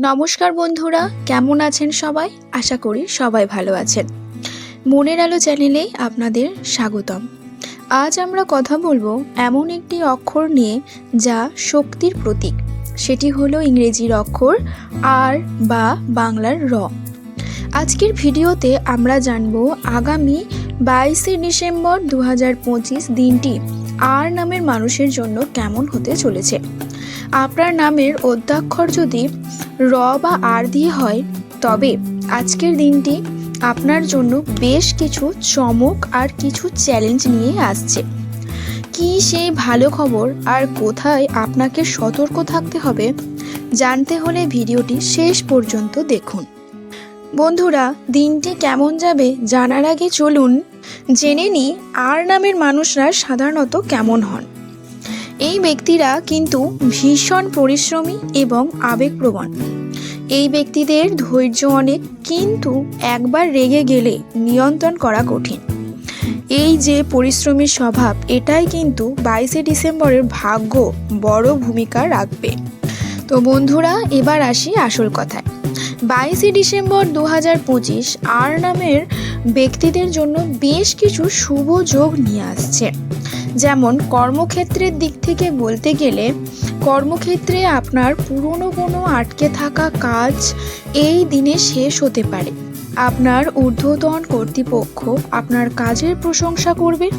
নমস্কার বন্ধুরা, কেমন আছেন সবাই? আশা করি সবাই ভালো আছেন। মনের আলো চ্যানেলে আপনাদের স্বাগতম। আজ আমরা কথা বলব এমন একটি অক্ষর নিয়ে যা শক্তির প্রতীক। সেটি হলো ইংরেজির অক্ষর আর বা বাংলার র। আজকের ভিডিওতে আমরা জানব আগামী বাইশে ডিসেম্বর দু হাজার পঁচিশ দিনটি আর নামের মানুষের জন্য কেমন হতে চলেছে। আপনার নামের অধ্যাক্ষর যদি র বা আর দিয়ে হয়, তবে আজকের দিনটি আপনার জন্য বেশ কিছু চমক আর কিছু চ্যালেঞ্জ নিয়ে আসছে। কি সেই ভালো খবর আর কোথায় আপনাকে সতর্ক থাকতে হবে, জানতে হলে ভিডিওটি শেষ পর্যন্ত দেখুন। বন্ধুরা, দিনটি কেমন যাবে জানার আগে চলুন জেনে নিই আর নামের মানুষরা সাধারণত কেমন হন। এই ব্যক্তিরা কিন্তু ভীষণ পরিশ্রমী এবং আবেগপ্রবণ। এই ব্যক্তিদের ধৈর্য অনেক, কিন্তু একবার রেগে গেলে নিয়ন্ত্রণ করা কঠিন। এই যে পরিশ্রমী স্বভাব, এটাই কিন্তু বাইশে ডিসেম্বরের ভাগ্য বড় ভূমিকা রাখবে। তো বন্ধুরা, এবার আসি আসল কথায়। বাইশে ডিসেম্বর দু হাজার পঁচিশ আর নামের ব্যক্তিদের জন্য বেশ কিছু শুভ যোগ নিয়ে আসছে। যেমন কর্মক্ষেত্রের দিক থেকে বলতে গেলে, কর্মক্ষেত্রে আপনার পুরনো কোনো আটকে থাকা কাজ এই দিনে শেষ হতে পারে। আপনার ঊর্ধ্বতন কর্তৃপক্ষ আপনার কাজের প্রশংসা করবে।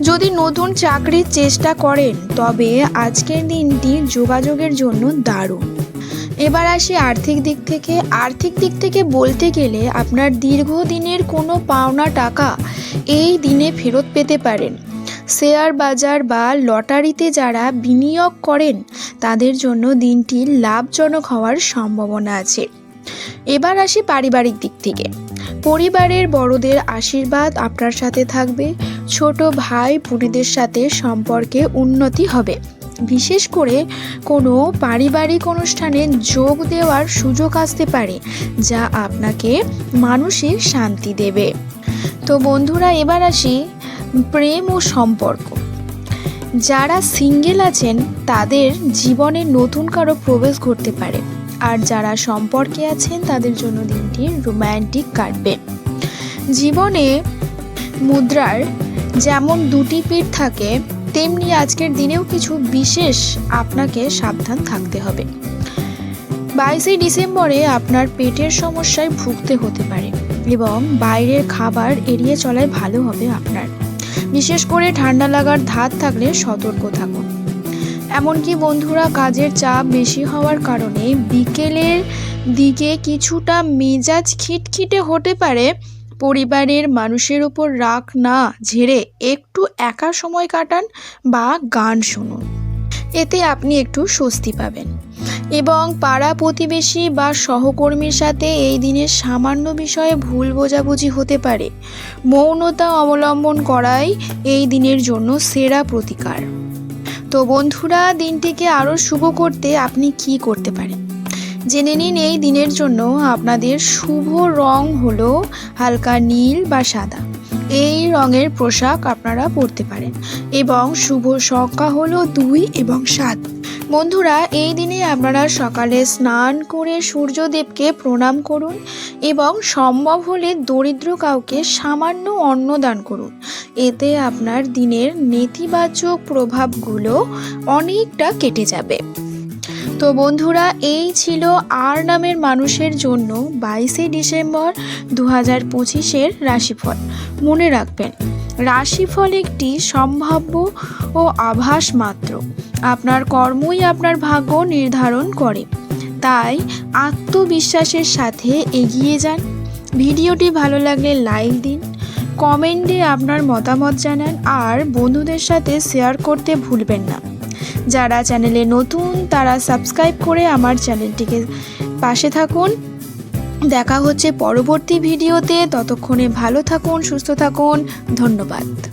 যদি নতুন চাকরির চেষ্টা করেন, তবে আজকের দিনটি যোগাযোগের জন্য দারুণ। এবার আসি আর্থিক দিক থেকে। আর্থিক দিক থেকে বলতে গেলে আপনার দীর্ঘদিনের কোনো পাওনা টাকা এই দিনে ফেরত পেতে পারেন। শেয়ার বাজার বা লটারিতে যারা বিনিয়োগ করেন, তাদের জন্য দিনটি লাভজনক হওয়ার সম্ভাবনা আছে। এবার আসি পারিবারিক দিক থেকে। পরিবারের বড়দের আশীর্বাদ আপনার সাথে থাকবে, ছোট ভাই বোনেদের সাথে সম্পর্কে উন্নতি হবে। বিশেষ করে কোনো পারিবারিক অনুষ্ঠানে যোগ দেওয়ার সুযোগ আসতে পারে, যা আপনাকে মানসিক শান্তি দেবে। তো বন্ধুরা, এবার আসি প্রেম ও সম্পর্ক। যারা সিঙ্গেল আছেন, তাদের জীবনে নতুন কারও প্রবেশ ঘটতে পারে। আর যারা সম্পর্কে আছেন, তাদের জন্য দিনটি রোম্যান্টিক কাটবে। জীবনে মুদ্রার যেমন দুটি পিঠ থাকে, তেমনি আজকের দিনেও কিছু বিশেষ আপনাকে সাবধান থাকতে হবে। বাইশে ডিসেম্বরে আপনার পেটের সমস্যায় ভুগতে হতে পারে এবং বাইরের খাবার এড়িয়ে চলাই ভালো হবে আপনার। বিশেষ করে ঠান্ডা লাগার ধাত থাকলে সতর্ক থাকুন এমনকি বন্ধুরা, কাজের চাপ বেশি হওয়ার কারণে বিকেলের দিকে কিছুটা মেজাজ খিটখিটে হতে পারে। পরিবারের মানুষের উপর রাগ না ঝেড়ে একটু একা সময় কাটান বা গান শুনুন। এতে আপনি একটু স্বস্তি পাবেন। এবং পাড়া প্রতিবেশী বা সহকর্মীর সাথে এই দিনের সামান্য বিষয়ে ভুল বোঝাবুঝি হতে পারে। মৌনতা অবলম্বন করাই এই দিনের জন্য সেরা প্রতিকার। তো বন্ধুরা, দিনটিকে আরও শুভ করতে আপনি কি করতে পারেন? জেনে নিন এই দিনের জন্য আপনাদের শুভ রং হলো হালকা নীল বা সাদা। এই রঙের পোশাক আপনারা পরতে পারেন। এবং শুভ সংখ্যা হলো দুই এবং সাত। বন্ধুরা, এই দিনে আপনারা সকালে স্নান করে সূর্যদেবকে প্রণাম করুন এবং সম্ভব হলে দরিদ্র কাউকে সামান্য অন্ন দান করুন। এতে আপনার দিনের নেতিবাচক প্রভাবগুলো অনেকটা কেটে যাবে। তো বন্ধুরা, এই ছিল আর নামের মানুষের জন্য বাইশে ডিসেম্বর দু হাজার পঁচিশের রাশিফল। মনে রাখবেন, রাশিফল একটি সম্ভাব্য ও আভাস মাত্র। আপনার কর্মই আপনার ভাগ্য নির্ধারণ করে। তাই আত্মবিশ্বাসের সাথে এগিয়ে যান। ভিডিওটি ভালো লাগলে লাইক দিন, কমেন্টে আপনার মতামত জানান, আর বন্ধুদের সাথে শেয়ার করতে ভুলবেন না। যারা চ্যানেলে নতুন, তারা সাবস্ক্রাইব করে আমার চ্যানেলটিকে পাশে থাকুন। দেখা হচ্ছে পরবর্তী ভিডিওতে। ততক্ষণে ভালো থাকুন, সুস্থ থাকুন। ধন্যবাদ।